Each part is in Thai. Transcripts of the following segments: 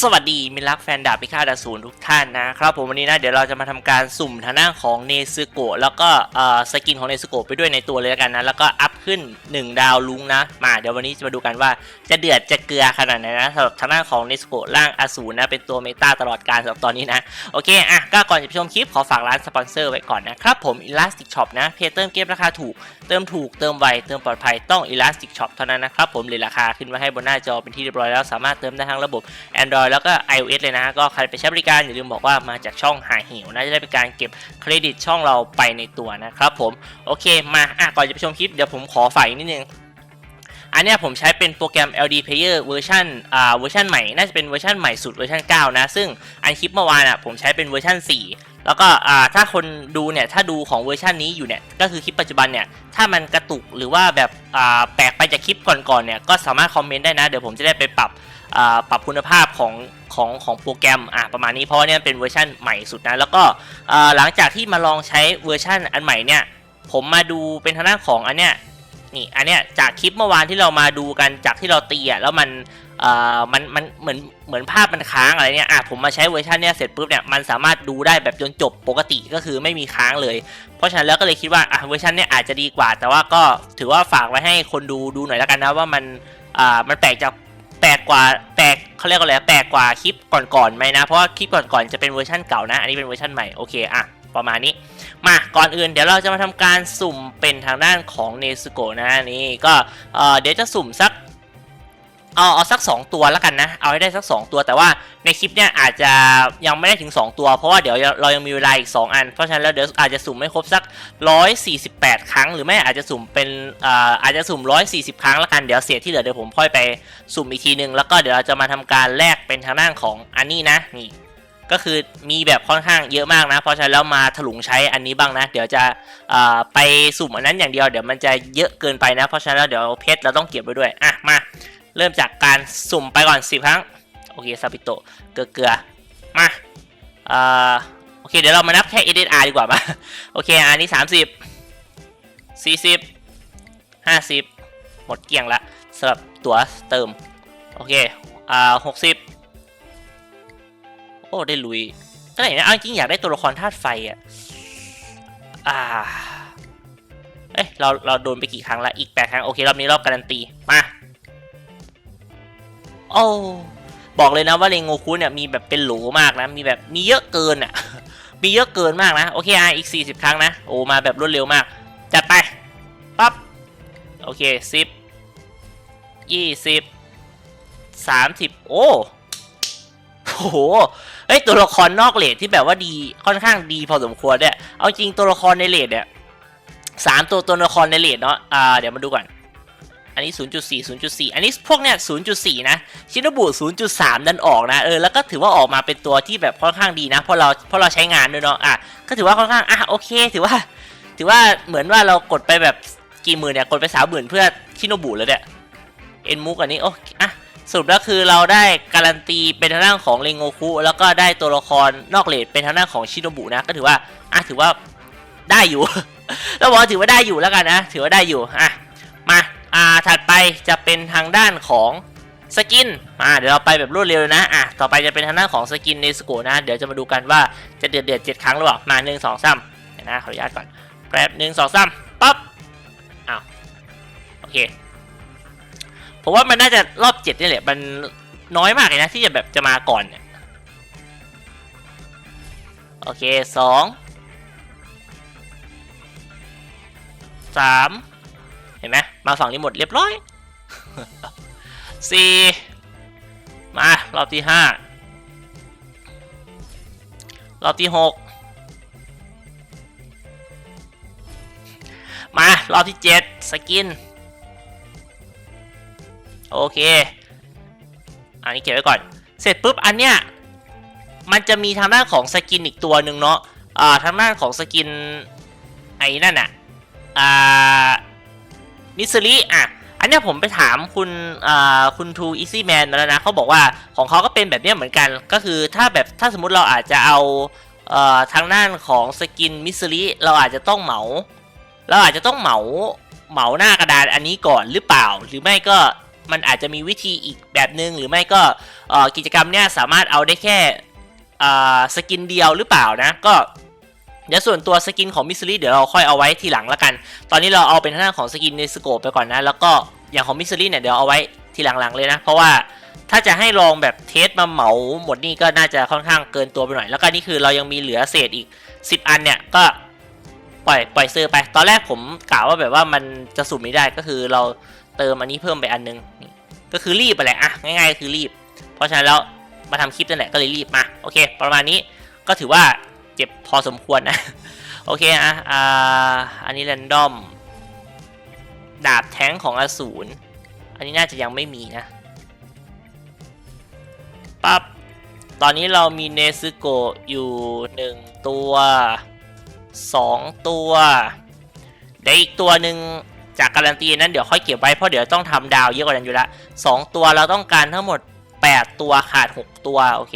สวัสดีมิตรรักแฟนดาบพิฆาตอสูรทุกท่านนะครับผมวันนี้นะเดี๋ยวเราจะมาทำการสุ่มทางด้านของเนซึโกะแล้วก็สกินของเนซึโกะไปด้วยในตัวเลยแล้วกันนะแล้วก็อัพขึ้น 1 ดาวลุงนะมาเดี๋ยววันนี้จะมาดูกันว่าจะเดือดจะเกลือขนาดไหนนะสำหรับทางด้านของเนซึโกะร่างอสูรนะเป็นตัวเมตาตลอดการสำหรับตอนนี้นะโอเคอะก็ก่อนจะไปชมคลิปขอฝากร้านสปอนเซอร์ไว้ก่อนนะครับผม Elastic Shop นะเพจเติมเกมราคาถูกเติมถูกเติมไวเติมปลอดภัยต้อง Elastic Shop เท่านั้นนะครับผมเลยราคาขึ้นมาให้บนหน้าจอเป็นที่เรียบร้อยแล้วสามารถเติมได้ทั้งระบบ Android แล้วก็ iOS เลยนะก็ใครไปใช้บริการอย่าลืมบอกว่ามาจากช่องหาหิวนะจะได้เป็นการเก็บเครดิตช่องเราไปในตัวนะครับผมโอเคมาอะก่อนจะไปชมคลิปเดี๋ยวผมขอฝ่ายนิดนึง อันเนี้ยผมใช้เป็นโปรแกรม LD Player เวอร์ชันอ่าเวอร์ชันใหม่ น่าจะเป็นเวอร์ชันใหม่สุดเวอร์ชัน9นะ ซึ่งอันคลิปเมื่อวานอะผมใช้เป็นเวอร์ชัน4 แล้วก็อ่าถ้าคนดูเนี่ย ถ้าดูของเวอร์ชันนี้อยู่เนี่ย ก็คือคลิปปัจจุบันเนี่ย ถ้ามันกระตุกหรือว่าแบบอ่าแปลกไปจากคลิปก่อนๆเนี่ย ก็สามารถคอมเมนต์ได้นะ เดี๋ยวผมจะได้ไปปรับอ่าปรับคุณภาพของของของโปรแกรมอะประมาณนี้เพราะว่าเนี่ยเป็นเวอร์ชันใหม่สุดนะ แล้วก็อ่าหลังจากที่มาลองใช้เวอร์ชันอันใหม่เนี่ย ผมมาดูเป็นทางด้านของอันเนี้ย นี่อันเนี้ยจากคลิปเมื่อวานที่เรามาดูกันจากที่เราตีอะแล้วมันเอ่อมันมันเหมือนเหมือนภาพมันค้างอะไรเนี่ยอะผมมาใช้เวอร์ชันเนี้ยเสร็จปุ๊บเนี่ยมันสามารถดูได้แบบจนจบปกติก็คือไม่มีค้างเลย เพราะฉะนั้นแล้วก็เลยคิดว่าอะเวอร์ชันเนี้ยอาจจะดีกว่า แต่ว่าก็ถือว่าฝากไว้ให้คนดูดูหน่อยแล้วกันนะว่ามันอ่ามันแปลกจากแปลกกว่าแปลกเขาเรียกว่าอะไรแปลกกว่าคลิปก่อนๆไหมนะเพราะว่าคลิปก่อนๆจะเป็นเวอร์ชันเก่านะอันนี้เป็นเวอร์ชันใหม่โอเคอะประมาณนี้ มาก่อนอื่นเดี๋ยวเราจะมาทำการสุ่มเป็นทางด้านของเนสโกนะนี่ก็เดี๋ยวจะสุ่มสักเอาเอาสัก 2 ตัวแล้วกันนะ เอาให้ได้สัก 2 ตัวแต่ว่าในคลิปเนี้ยอาจจะยังไม่ได้ถึง 2 ตัว เพราะว่าเดี๋ยวเรายังมีเวลาอีก 2 อัน เพราะฉะนั้นแล้วเดี๋ยวอาจจะสุ่มไม่ครบสัก 148 ครั้ง หรือไม่อาจจะสุ่มเป็นอ่าอาจจะสุ่ม 140 ครั้งแล้วกันเดี๋ยวเสียที่เหลือเดี๋ยวผมค่อยไปสุ่มอีกทีนึงแล้วก็เดี๋ยวเราจะมาทำการแลกเป็นทางด้านของอันนี้นะนี่ ก็คือมีแบบค่อนข้างเยอะมากนะ เพราะฉะนั้นแล้วมาถลุงใช้อันนี้บ้างนะ เดี๋ยวจะไปสุ่มอันนั้นอย่างเดียวเดี๋ยวมันจะเยอะเกินไปนะ เพราะฉะนั้นแล้วเดี๋ยวเพชรเราต้องเก็บไว้ด้วย อะ มา เริ่มจากการสุ่มไปก่อน 10 ครั้ง โอเคซาบิโตะเกลือเกลือมาอ่าโอเค เดี๋ยวเรามานับแค่ SSR ดีกว่ามาโอเคอันนี้ 30 40 50 หมดเกลี้ยงละสำหรับตั๋วเติม โอเคอ่า60 อ้ได้ลุยก็ไหนนะเอาจริงอยากได้ตัวละครธาตุไฟอะอ่าเอ้ยเราเราโดนไปกี่ครั้งละอีกแปดครั้งโอเครอบนี้รอบการันตีมาโอ้บอกเลยนะว่าเรงโงคุเนี่ยมีแบบเป็นหลมากนะ มีแบบมีเยอะเกินอะ มีเยอะเกินมากนะ โอเคอะอีก 40 ครั้งนะ โอ้มาแบบรวดเร็วมาก จัดไปปั๊บโอเคสิบยี่สิบสามสิบโอ้โห เฮ้ยตัวละครนอกเลดที่แบบว่าดีค่อนข้างดีพอสมควรเนี่ยเอาจริงตัวละครในเลดเนี่ยสามตัวตัวละครในเลดเนาะอ่าเดี๋ยวมาดูก่อนอันนี้ 0.4 0.4 อันนี้พวกเนี่ย0.4 นะ ชินบุ 0.3 ดันออกนะ เออ แล้วก็ถือว่าออกมาเป็นตัวที่แบบค่อนข้างดีนะ เพราะเรา เพราะเราใช้งานด้วยเนาะ อะ ก็ถือว่าค่อนข้าง อะ โอเค ถือว่า ถือว่าเหมือนว่าเรากดไปแบบกี่หมื่นเนี่ย กดไปสามหมื่นเพื่อชินบุเลยเนี่ย เอ็นมุกอันนี้ โอ้อะ สรุปแล้วคือเราได้การันตีเป็นทางด้านของเรงโงคุแล้วก็ได้ตัวละครนอกเลดเป็นทางด้านของชิโนบุนะก็ถือว่าอะถือว่าได้อยู่เราบอกว่าถือว่าได้อยู่แล้วกันนะ ถือว่าได้อยู่อะมาอ่าถัดไปจะเป็นทางด้านของสกินอ่าเดี๋ยวเราไปแบบรวดเร็วนะอะต่อไปจะเป็นทางด้านของสกินในสโกนะเดี๋ยวจะมาดูกันว่าจะเดือดเดือดเจ็ดครั้งหรือเปล่ามาหนึ่งสองสามนะขออนุญาตก่อนแป๊บหนึ่งสองสามปั๊บอ้าวโอเค ผมว่ามันน่าจะรอบเจ็ดนี่แหละ มันน้อยมากเลยนะที่จะแบบจะมาก่อนเนี่ย โอเคสองสามเห็นไหมมาฝั่งนี้หมดเรียบร้อยสี่มารอบที่ห้ารอบที่หกมารอบที่เจ็ดสกิน โอเค อันนี้เก็บไว้ก่อน เสร็จปุ๊บอันเนี้ยมันจะมีทางด้านของสกินอีกตัวหนึ่งเนาะอ่าทางด้านของสกินไอ้นั่นอะอ่ามิสซิลี่อะอันเนี้ยผมไปถามคุณอ่าคุณทูอีซี่แมนมาแล้วนะเขาบอกว่าของเขาก็เป็นแบบเนี้ยเหมือนกัน ก็คือถ้าแบบถ้าสมมุติเราอาจจะเอาเอ่อทางด้านของสกินมิสซิลี่เราอาจจะต้องเหมา เราอาจจะต้องเหมาเหมาหน้ากระดานอันนี้ก่อนหรือเปล่า หรือไม่ก็ มันอาจจะมีวิธีอีกแบบหนึ่งหรือไม่ก็กิจกรรมเนี้ยสามารถเอาได้แค่สกินเดียวหรือเปล่านะก็เดี๋ยวส่วนตัวสกินของมิสซิลี่เดี๋ยวเราค่อยเอาไว้ทีหลังละกัน ตอนนี้เราเอาเป็นทางด้าของสกินในสโกปไปก่อนนะ แล้วก็อย่างของมิสซิลี่เนี่ยเดี๋ยวเอาไว้ทีหลังๆเลยนะ เพราะว่าถ้าจะให้ลองแบบเทสมาเหมาหมดนี่ก็น่าจะค่อนข้างเกินตัวไปหน่อย แล้วก็นี่คือเรายังมีเหลือเศษอีก 10 อันเนี่ยก็ปล่อยปล่อยซื้อไป ตอนแรกผมกล่าวว่าแบบว่ามันจะสุ่มไม่ได้ก็คือเรา เติมอันนี้เพิ่มไปอันนึงนี่ก็คือรีบไปแหละอะง่ายๆก็คือรีบ เพราะฉะนั้นแล้วมาทำคลิปนั่นแหละก็เลยรีบมาโอเค ประมาณนี้ก็ถือว่าเจ็บพอสมควรนะโอเคอะอ่าอันนี้แรนดอมดาบแท้งของอสูรอันนี้น่าจะยังไม่มีนะปั๊บตอนนี้เรามีเนซึโกะอยู่ 1 ตัว 2 ตัวเดี๋ยวอีกตัวหนึ่ง จากการันตีนั้นเดี๋ยวค่อยเก็บไว้เพราะเดี๋ยวต้องทำดาวเยอะกว่านั้นอยู่ละ2ตัวเราต้องการทั้งหมด 8 ตัวขาด 6 ตัวโอเค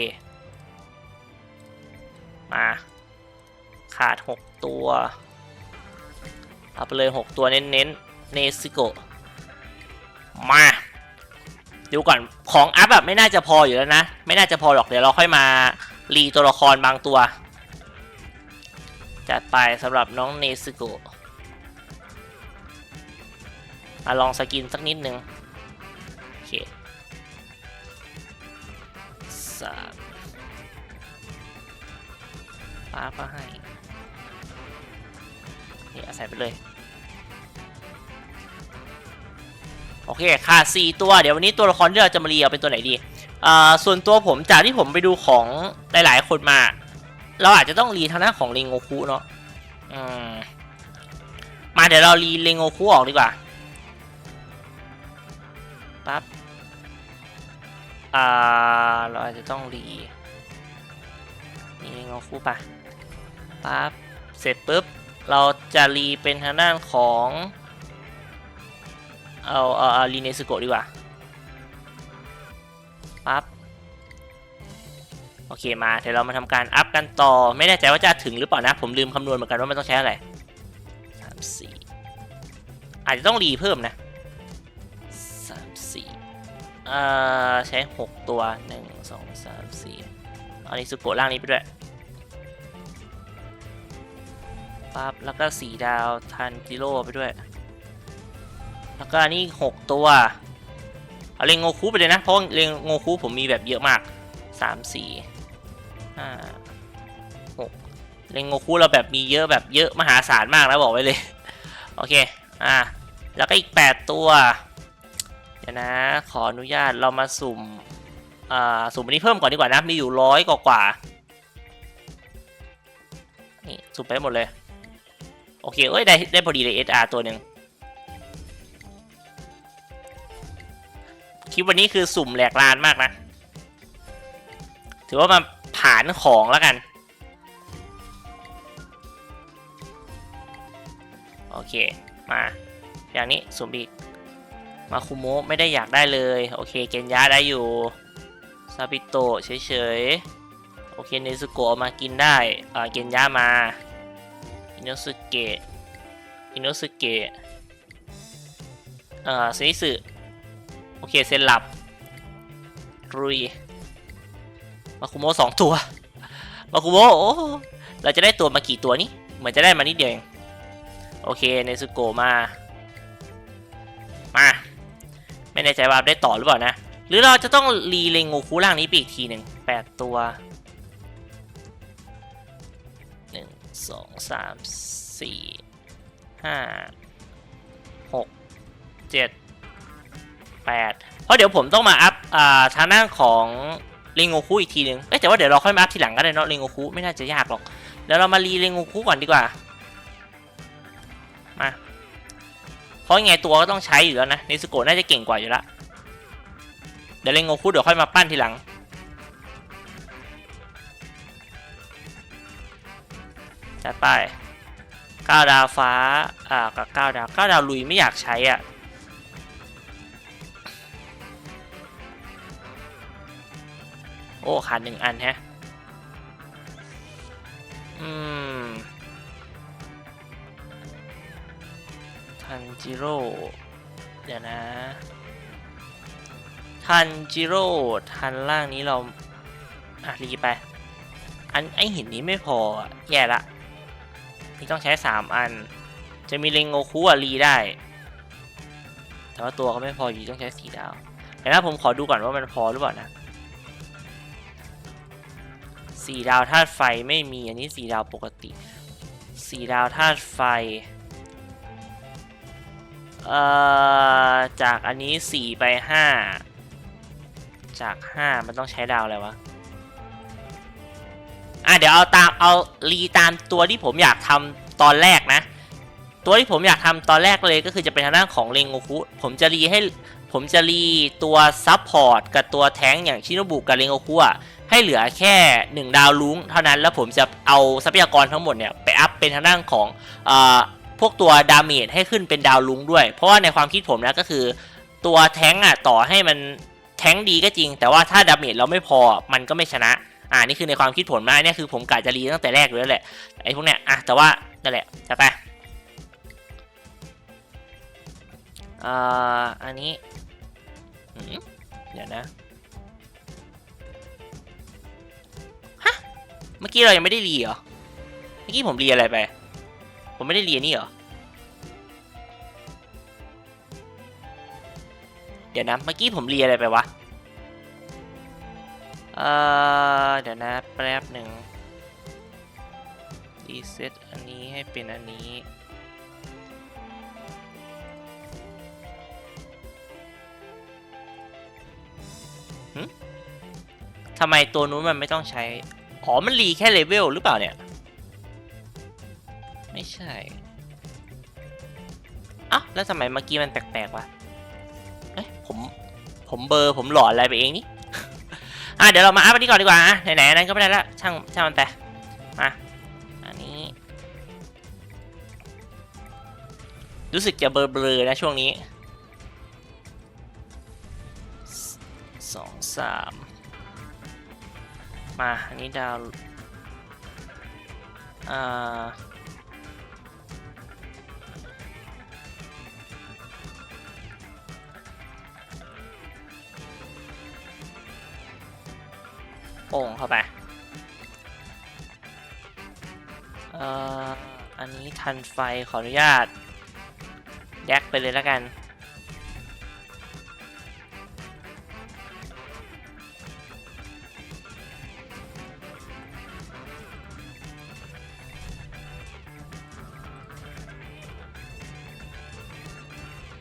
มาขาด 6 ตัว เอาไปเลย 6 ตัวเน้นๆเนซึโกมาดูก่อนของอัพแบบไม่น่าจะพออยู่แล้วนะ ไม่น่าจะพอหรอกเดี๋ยวเราค่อยมารีตัวละครบางตัว จัดไปสำหรับน้องเนซึโกะ มาลองสกินสักนิดหนึ่งโอเคสามป้าก็ให้นี่อาใส่ไปเลย โอเคขาด4ตัว เดี๋ยววันนี้ตัวละครที่เราจะมาเรียเอาเป็นตัวไหนดีอ่าส่วนตัวผมจากที่ผมไปดูของหลายๆคนมา เราอาจจะต้องรีทางด้านของเรงโงคุเนาะอืมมาเดี๋ยวเรารีเรงโงคุออกดีกว่า ปั๊บ อ่า เราอาจจะต้องรีนี่เงโงคุปะปั๊บ เสร็จปุ๊บ เราจะรีเป็นทางด้านของ เอาเอาเอารีเนสโกดีกว่า ปั๊บ โอเคมาเดี๋ยวเรามาทำการอัพกันต่อ ไม่แน่ใจว่าจะถึงหรือเปล่านะ ผมลืมคำนวณเหมือนกันว่ามันต้องใช้อะไรสามสี่อาจจะต้องรีเพิ่มนะ อ่อใช้หกตัวหนึ่งสองสามสี่อานิสุโกะล่างนี้ไปด้วยปั๊บแล้วก็สีดาวทันจิโร่ไปด้วย แล้วก็อันนี้หกตัว เอาเรงโงคุไปเลยนะ เพราะเรงโงคุผมมีแบบเยอะมากสามสี่ห้าหกเรงโงคุเราแบบมีเยอะแบบเยอะมหาศาลมากนะบอกไว้เลย โอเค อะแล้วก็อีกแปดตัว ดี๋ยวนะ ขออนุญาตเรามาสุ่มอ่าสุ่มอันนี้เพิ่มก่อนดีกว่านะ มีอยู่ร้อยกว่าๆนี่สุ่มไปหมดเลย โอเค เอ้ย ได้ได้พอดีเลย SR ตัวหนึ่งคลิปวันนี้คือสุ่มแหลกลานมากนะ ถือว่ามาผ่านของแล้วกัน โอเค มา อย่างนี้สุ่มอีก มาคุโมะไม่ได้อยากได้เลย โอเคเกนยะได้อยู่ซาบิโตะเฉยๆ โอเคเนซุโกะมากินได้อ่าเกนยะมาอินโนสุเกะอินโนสุเกะเอ่อเซนิสึโอเคเซนหลับรุยมาคุโมะสองตัวมาคุโมะโอ้เราจะได้ตัวมากี่ตัวนี่เหมือนจะได้มานิดเดียวเองโอเคเนซุโกะมา ไม่แน่ใจว่าได้ต่อหรือเปล่านะ หรือเราจะต้องรีเลงโงคุล่างนี้ไปอีกทีหนึ่งแปดตัวหนึ่งสองสามสี่ห้าหกเจ็ด8เพราะเดี๋ยวผมต้องมาอัพอ่าทางด้านของเรงโงคุอีกทีนึงเอ้ยแต่ว่าเดี๋ยวเราค่อยมาอัพทีหลังก็ได้เนาะเรงโงคุไม่น่าจะยากหรอกเดี๋ยวเรามารีเรงโงคุก่อนดีกว่า มา เพราะยังไงตัวก็ต้องใช้อยู่แล้วนะเนสโกะน่าจะเก่งกว่าอยู่ล้วเดี๋ยวเรงโงคุเดี๋ยวค่อยมาปั้นทีหลัง จัดไป9ดาวฟ้า อ่ากับ9ดาว9ดาวลุยไม่อยากใช้อะโอ้ขาดหนึ่งอันแฮะ อืม จิโร่เดี๋ยวนะทันจิโร่ทันล่างนี้เราอะรีไป อันไอหินนี้ไม่พอแย่ละนี่ต้องใช้สามอัน จะมีเรงโงคุอะรีได้ แต่ว่าตัวก็ไม่พออยู่ต้องใช้สี่ดาวเดี๋ยวนะผมขอดูก่อนว่ามันพอหรือเปล่านะสี่ดาวธาตุไฟไม่มีอันนี้สี่ดาวปกติสี่ดาวธาตุไฟ เอ่อ จากอันนี้สี่ไปห้าจากห้ามันต้องใช้ดาวอะไรวะ อะเดี๋ยวเอาตามเอารีตามตัวที่ผมอยากทำตอนแรกนะ ตัวที่ผมอยากทำตอนแรกเลยก็คือจะเป็นทางด้านของเรงโงคุผมจะรีให้ผมจะรีตัวซับพอร์ตกับตัวแท้งอย่างชิโนบุกับเรงโงคุอะให้เหลือแค่ 1 ดาวลุ้งเท่านั้นแล้วผมจะเอาทรัพยากรทั้งหมดเนี่ย ไปอัพเป็นทางด้านของอ่อ พวกตัวดาเมจให้ขึ้นเป็นดาวลุงด้วย เพราะว่าในความคิดผมนะก็คือ ตัวแท้งอะต่อให้มันแท้งดีก็จริง แต่ว่าถ้าดาเมจเราไม่พอมันก็ไม่ชนะอ่านี่คือในความคิดผมนะเนี่ยคือผมกะจะรีตั้งแต่แรกเลยแหละไอ้พวกเนี้ยอะแต่ว่านั่นแหละจะไปอ่าอันนี้เดี๋ยวนะฮะเมื่อกี้เรายังไม่ได้รีเหรอเมื่อกี้ผมรีอะไรไป ผมไม่ได้เรีอันนี่เหรอ เดี๋ยวนะ เมื่อกี้ผมเรียนอะไรไปวะ เอ่อ เดี๋ยวนะ แป๊บหนึ่งรีเซ็ตอันนี้ให้เป็นอันนี้ทำไมตัวนู้นมันไม่ต้องใช้ อ๋อ มันรีแค่เลเวลหรือเปล่าเนี่ย ใช่อะแล้วทำไมเมื่อกี้มันแปลกๆวะเอ้ยผมผมเบอร์ผมหลอนอะไรไปเองนี่ อะเดี๋ยวเรามาอัพอันนี้ก่อนดีกว่าอะไหนๆอันนั้นก็ไม่ได้ละช่างช่างมันไปมาอันนี้ รู้สึกจะเบลอๆนะช่วงนี้สองสามมาอันนี้ดาวอ่า โป่งเข้าไป เอ่อ อันนี้ทันไฟขออนุญาตแยกไปเลยแล้วกัน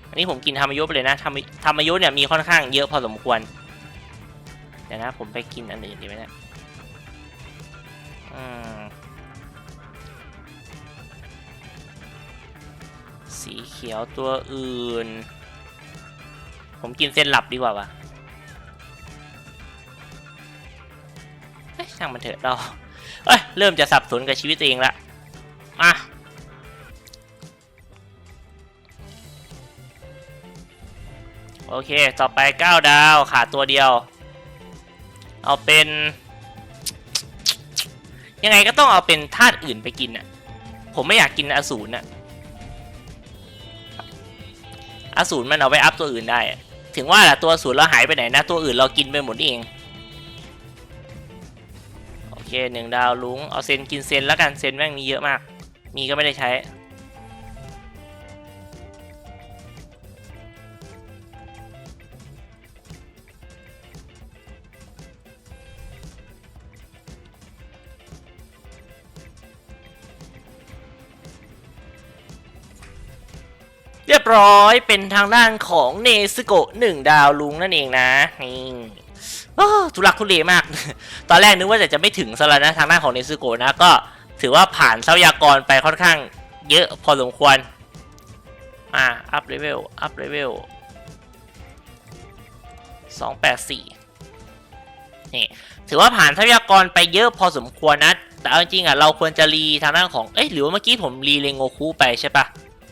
อันนี้ผมกินธรรมยุไปเลยนะธรรมธรรมยุเนี่ยมีค่อนข้างเยอะพอสมควร ยวนะผมไปกินอันอื่นดีไหมเนี่ยสีเขียวตัวอื่น ผมกินเส้นหลับดีกว่าวะเอ้ช่างมันเถอะเราเอ้ย เริ่มจะสับสนกับชีวิตตัวเองละมาโอเค ต่อไป 9 ดาว ขาดตัวเดียว เอาเป็น ยังไงก็ต้องเอาเป็นธาตุอื่นไปกินน่ะผมไม่อยากกินอสูรน่ะอสูรมันเอาไปอัพตัวอื่นได้ ถึงว่าแหละตัวอสูรเราหายไปไหนนะ ตัวอื่นเรากินไปหมดเอง โอเคหนึ่งดาวลุง เอาเซนกินเซนแล้วกัน เซนแม่งมีเยอะมาก มีก็ไม่ได้ใช้ เรียบร้อยเป็นทางด้านของเนซึโกะหนึ่งดาวลุงนั่นเองนะนี่โอ้ทุลักทุเลมาก ตอนแรกนึกว่าจะจะไม่ถึงซะแล้วนะทางด้านของเนซึโกะนะก็ถือว่าผ่านทรัพยากรไปค่อนข้างเยอะพอสมควรมาอัพเลเวลอัพเลเวลสองแปดสี่นี่ถือว่าผ่านทรัพยากรไปเยอะพอสมควรนะแต่เอาจริงๆอะเราควรจะรีทางด้านของเอ้ยหรือว่าเมื่อกี้ผมรีเรงโงคุไปใช่ปะ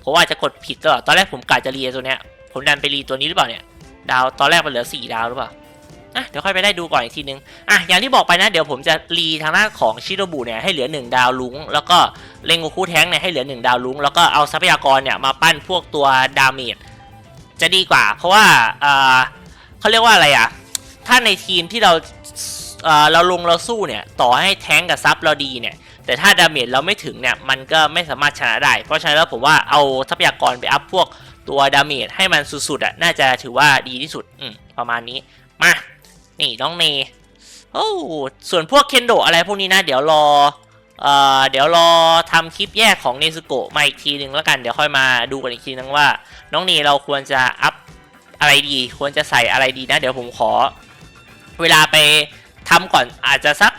เพราะว่าจะกดผิดก็ตอนแรกผมกะจะรีตัวเนี้ย ผมดันไปรีตัวนี้หรือเปล่าเนี่ย ดาวตอนแรกมันเหลือ 4 ดาวหรือเปล่าอะเดี๋ยวค่อยไปได้ดูก่อนอีกทีนึงอะอย่างที่บอกไปนะเดี๋ยวผมจะรีทางด้านของชิโรบุเนี่ยให้เหลือ 1 ดาวลุงแล้วก็เลงโกคูแท้งเนี่ยให้เหลือ 1 ดาวลุงแล้วก็เอาทรัพยากรเนี่ยมาปั้นพวกตัวดาเมจจะดีกว่า เพราะว่าเอ่อเขาเรียกว่าอะไรอะถ้าในทีมที่เราเออเราลงเราสู้เนี่ยต่อให้แท้งกับซับเราดีเนี่ย แต่ถ้าดาเมจเราไม่ถึงเนี่ยมันก็ไม่สามารถชนะได้ เพราะฉะนั้นแล้วผมว่าเอาทรัพยากรไปอัพพวกตัวดาเมจให้มันสุดๆอะน่าจะถือว่าดีที่สุดอืมประมาณนี้มานี่น้องเนโอ้ส่วนพวกเคนโดอะไรพวกนี้นะ เดี๋ยวรอเอ่อเดี๋ยวรอทำคลิปแยกของเนซุโกะมาอีกทีหนึ่งแล้วกัน เดี๋ยวค่อยมาดูกันอีกทีนึงว่า น้องเนเราควรจะอัพอะไรดี ควรจะใส่อะไรดีนะ เดี๋ยวผมขอ เวลาไปทำก่อนอาจจะสัก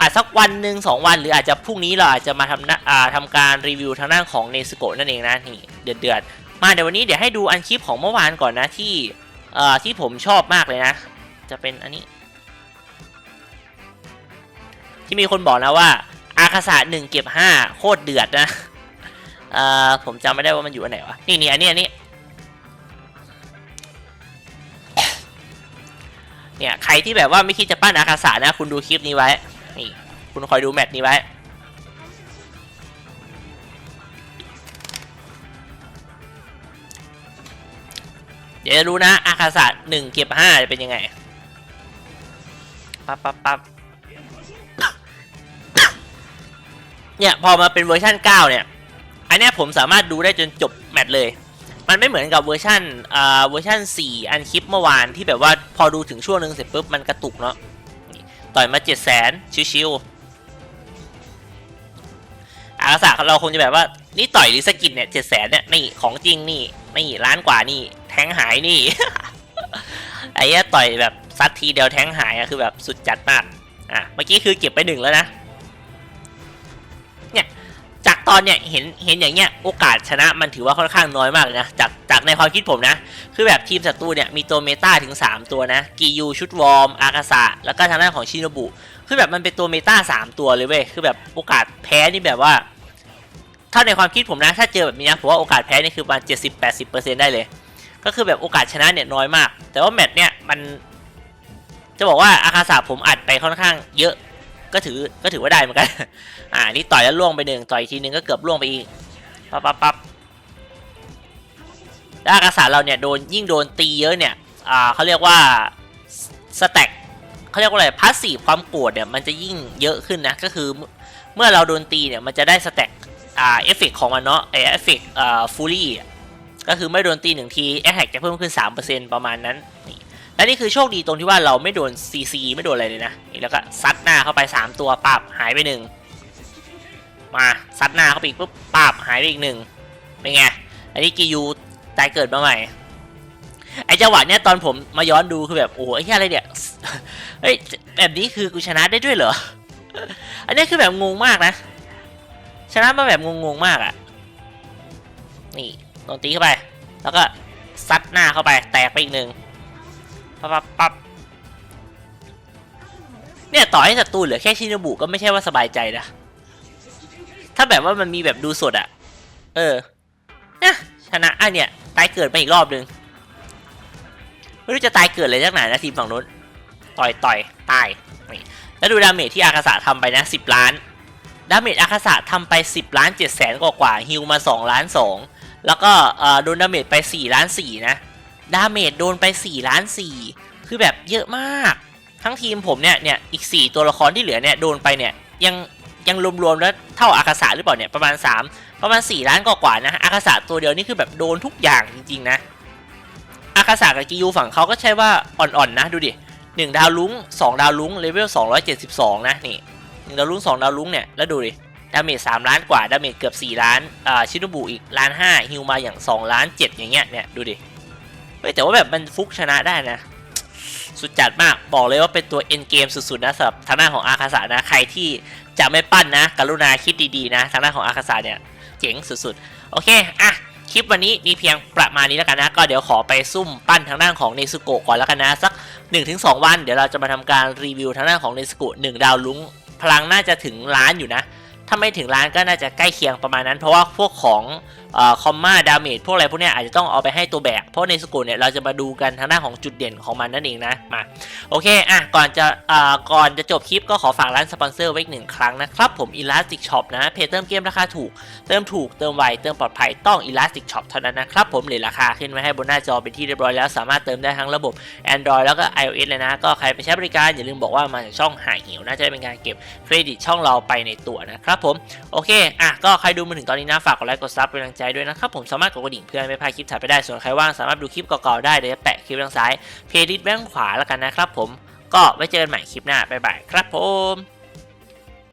อาจสักวันหนึ่งสองวันหรืออาจจะพรุ่งนี้เราอาจจะมาทำนะอ่าทำการรีวิวทางด้านของเนซุโกนั่นเองนะนี่เดือดเดือดๆมาเดี๋ยววันนี้เดี๋ยวให้ดูอันคลิปของเมื่อวานก่อนนะที่เอ่อที่ผมชอบมากเลยนะ จะเป็นอันนี้ ที่มีคนบอกนะว่า อาคาสะหนึ่งเก็บห้าโคตรเดือดนะเอ่อผมจำไม่ได้ว่ามันอยู่อันไหนวะนี่นี่อันนี้อันนี้เนี่ยใครที่แบบว่าไม่คิดจะปั้นอาคาสะนะ คุณดูคลิปนี้ไว้ นี่ คุณคอยดูแมตช์นี้ไว้ เดี๋ยวจะรู้นะ อาคาสะหนึ่งเก็บห้าจะเป็นยังไง ปั๊บปั๊บปั๊บเนี่ย พอมาเป็นเวอร์ชัน9 เนี่ย อันนี้ผมสามารถดูได้จนจบแมตช์เลย มันไม่เหมือนกับเวอร์ชันอ่าเวอร์ชัน4 อันคลิปเมื่อวานที่แบบว่าพอดูถึงช่วงหนึ่งเสร็จปุ๊บมันกระตุกเนาะ ต่อยมาเจ็ดแสนชิวๆอาสาเราคงจะแบบว่า นี่ต่อยหรือสกินเนี่ยเจ็ดแสนเนี่ยนี่ของจริงนี่นี่ล้านกว่านี่ แทงหายนี่ ไอ้เนี้ยต่อยแบบซัดทีเดียวแทงหายอะคือแบบสุดจัดมากอะเมื่อกี้คือเก็บไปหนึ่งแล้วนะ ตอนเนี่ยเห็นเห็นอย่างเงี้ยโอกาสชนะมันถือว่าค่อนข้างน้อยมากนะจากจากในความคิดผมนะ คือแบบทีมศัตรูเนี่ยมีตัวเมตาถึง 3 ตัวนะกียูชุดวอร์มอากาสะแล้วก็ทางด้านของชินบุ คือแบบมันเป็นตัวเมตา3 ตัวเลยเว้ยคือแบบโอกาสแพ้นี่แบบว่า ถ้าในความคิดผมนะ ถ้าเจอแบบนี้นะผมว่าโอกาสแพ้นี่คือประมาณ70-80%ได้เลย ก็คือแบบโอกาสชนะเนี่ยน้อยมาก แต่ว่าแมตช์เนี่ยมันจะบอกว่าอาคาสะผมอัดไปค่อนข้างเยอะ ก็ถือก็ถือว่าได้เหมือนกัน อ่านี่ต่อยแล้วล่วงไปหนึ่งต่อยทีนึงก็เกือบล่วงไปอีกปั๊บปั๊บปั๊บแล้วอากาศาเราเนี่ยโดนยิ่งโดนตีเยอะเนี่ยอ่าเขาเรียกว่าสแต็กเขาเรียกว่าอะไรพาสซีฟความโกรธเนี่ยมันจะยิ่งเยอะขึ้นนะก็คือเมื่อเราโดนตีเนี่ยมันจะได้สแต็กอ่าเอฟเฟกของมันเนาะไอเอฟเฟกอ่าฟูลี่ก็คือไม่โดนตีหนึ่งทีแอคแท็กจะเพิ่มขึ้น 3%ประมาณนั้นนี่ และนี่คือโชคดีตรงที่ว่าเราไม่โดน CC ไม่โดนอะไรเลยนะแล้วก็ซัดหน้าเข้าไป 3 ตัวปับหายไปหนึ่งมาซัดหน้าเข้าไปอีกปุ๊บปับหายไปอีกหนึ่งเป็นไงอันนี้กิยูตายเกิดมาใหม่ไอจังหวะเนี้ยตอนผมมาย้อนดูคือแบบโอ้โหไอ้อะไรเนี่ยเฮ้ยแบบนี้คือกูชนะได้ด้วยเหรออันนี้คือแบบงงมากนะ ชนะมาแบบงงๆมากอะ่ะนี่โดนตีเข้าไป แล้วก็ซัดหน้าเข้าไปแตกไปอีกหนึ่ง ปั๊บปั๊บปั๊บเนี่ยต่อให้ศัตรูเหลือแค่ชินบุก็ไม่ใช่ว่าสบายใจนะ ถ้าแบบว่ามันมีแบบดูสดอะเออนี่ยชนะอะเนี่ยตายเกิดไปอีกรอบนึงไม่รู้จะตายเกิดเลยจากไหนนะทีมฝั่งนู้นต่อยต่อยตายแล้วดูดาเมจที่อากาศะทำไปนะสิบล้านดาเมจอากาศะทำไปสิบล้านเจ็ดแสนกว่ากว่าฮิวมาสองล้านสองแล้วก็โดนดาเมจไปสี่ล้านสี่นะ ดาเมจโดนไป4ล้าน4คือแบบเยอะมาก ทั้งทีมผมเนี่ยเนี่ยอีก 4 ตัวละครที่เหลือเนี่ยโดนไปเนี่ยยังยังรวมๆแล้วเท่าอากาศะหรือเปล่าเนี่ยประมาณ 3 ประมาณ 4 ล้านกว่าๆนะอากาศะตัวเดียวนี่คือแบบโดนทุกอย่างจริงๆนะอากาศะกับกิยูฝั่งเขาก็ใช่ว่าอ่อนๆนะดูดิ1ดาวลุ้ง2ดาวลุ้งเลเวล272 นะนี่1ดาวลุ้ง2ดาวลุ้งเนี่ยแล้วดูดิดาเมจ3ล้านกว่าดาเมจเกือบ 4 ล้านอ่าชินุบุอีกล้าน5ฮิวมาอย่าง2ล้าน7อย่างเงี้ยเนี่ยดูดิ ฮ้ยแต่ว่าแบบมันฟุกชนะได้นะ สุดจัดมากบอกเลยว่าเป็นตัวเอ็นเกมสุดๆนะสำหรับทางด้านของอาคาสะนะใครที่จะไม่ปั้นนะ กรุณาคิดดีๆนะทางด้านของอาคาสะเนี่ยเจ๋งสุดๆโอเคอะคลิปวันนี้มีเพียงประมาณนี้แล้วกันนะ ก็เดี๋ยวขอไปซุ่มปั้นทางด้านของเนซุโกะก่อนแล้วกันนะ สัก 1-2 วัน เดี๋ยวเราจะมาทำการรีวิวทางด้านของเนซุโกะ1ดาวลุ้งพลังน่าจะถึงล้านอยู่นะ ถ้าไม่ถึงล้านก็น่าจะใกล้เคียงประมาณนั้น เพราะว่าพวกของ คอมมาดาเมจพวกอะไรพวกนี้อาจจะต้องเอาไปให้ตัวแบก เพราะในสกุลเนี่ยเราจะมาดูกันทางด้านของจุดเด่นของมันนั่นเองนะมาโอเคอะก่อนจะอ่าก่อนจะจบคลิปก็ขอฝากร้านสปอนเซอร์ไว้อีกหนึ่งครั้งนะครับผม Elastic Shop นะเพจเติมเกมราคาถูก เติมถูกเติมไวเติมปลอดภัยต้อง Elastic Shop เท่านั้นนะครับผมเหรียราคาขึ้นไว้ให้บนหน้าจอเป็นที่เรียบร้อยแล้วสามารถเติมได้ทั้งระบบ Android แล้วก็ iOS เลยนะ ก็ใครไปใช้บริการอย่าลืมบอกว่ามาจากช่องหายหิวน่าจะได้เป็นการเก็บเครดิตช่องเราไปในตัวนะครับผมโอเคอะก็ใครดูมาถึงตอนนี้นะฝากกดไลค์กดซับเป็นกำลังใจด้วยนะครับ ผมสามารถกดกระดิ่งเพื่อไม่พลาดคลิปถัดไปได้ส่วนใครว่างสามารถดูคลิปเก่าๆได้เดี๋ยวจะแปะคลิปทางซ้ายเพลย์ลิสต์แบงขวาแล้วกันนะครับผมก็ไว้เจอกันใหม่คลิปหน้าบ๊ายบายครับผม